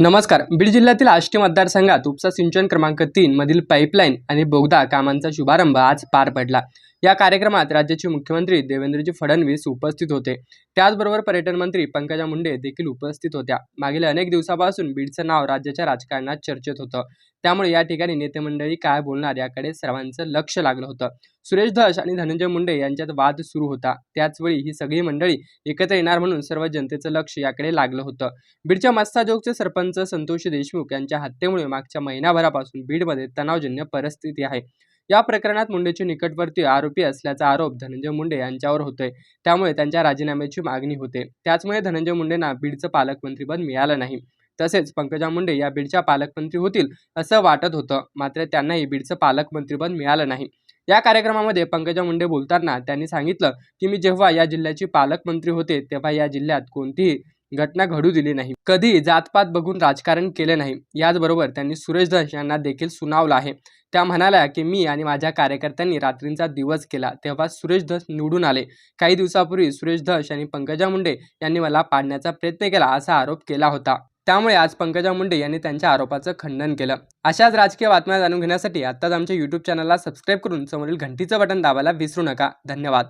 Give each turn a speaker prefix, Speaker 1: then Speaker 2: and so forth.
Speaker 1: नमस्कार. बीड जिल्ह्यातील आष्टी मतदारसंघात उपसा सिंचन क्रमांक तीन मधील पाईपलाईन आणि बोगदा कामांचा शुभारंभ आज पार पडला. या कार्यक्रमात राज्याचे मुख्यमंत्री देवेंद्रजी फडणवीस उपस्थित होते. त्याचबरोबर पर्यटन मंत्री पंकजा मुंडे देखील उपस्थित होत्या. मागील अनेक दिवसापासून बीडचं नाव राज्याच्या राजकारणात चर्चेत होतं. त्यामुळे या ठिकाणी नेते मंडळी काय बोलणार याकडे सर्वांचं लक्ष लागलं होतं. सुरेश धस आणि धनंजय मुंडे यांच्यात वाद सुरू होता. त्याचवेळी ही सगळी मंडळी एकत्र येणार म्हणून सर्व जनतेचं लक्ष याकडे लागलं होतं. बीडच्या मस्ताजोगचे सरपंच संतोष देशमुख यांच्या हत्येमुळे मागच्या महिनाभरापासून बीडमध्ये तणावजन्य परिस्थिती आहे. या प्रकरणात मुंडेचे निकटवर्ती आरोपी असल्याचा आरोप धनंजय मुंडे यांच्यावर होतोय. त्यामुळे त्यांच्या राजीनाम्याची मागणी होते. त्याचमुळे धनंजय मुंडेंना बीडचं पालकमंत्रीपद मिळालं नाही. तसेच पंकजा मुंडे या बीडच्या पालकमंत्री होतील असं वाटत होतं. मात्र त्यांनाही बीडचं पालकमंत्रीपद मिळालं नाही. या कार्यक्रमामध्ये पंकजा मुंडे बोलताना त्यांनी सांगितलं की मी जेव्हा या जिल्ह्याची पालकमंत्री होते तेव्हा या जिल्ह्यात कोणतीही घटना घडू दिली नाही. कधी जातपात बघून राजकारण केले नाही. याचबरोबर त्यांनी सुरेश धस यांना देखील सुनावलं आहे. त्या म्हणाल्या की मी आणि माझ्या कार्यकर्त्यांनी रात्रींचा दिवस केला तेव्हा सुरेश धस निवडून आले. काही दिवसापूर्वी सुरेश धस यांनी पंकजा मुंडे यांनी मला पाडण्याचा प्रयत्न केला असा आरोप केला होता. त्यामुळे आज पंकजा मुंडे यांनी त्यांच्या आरोपाचं खंडन केलं. अशाच राजकीय बातम्या जाणून घेण्यासाठी आत्ताच आमच्या यूट्यूब चॅनलला सबस्क्राईब करून समोरील घंटीचं बटन दाबायला विसरू नका. धन्यवाद.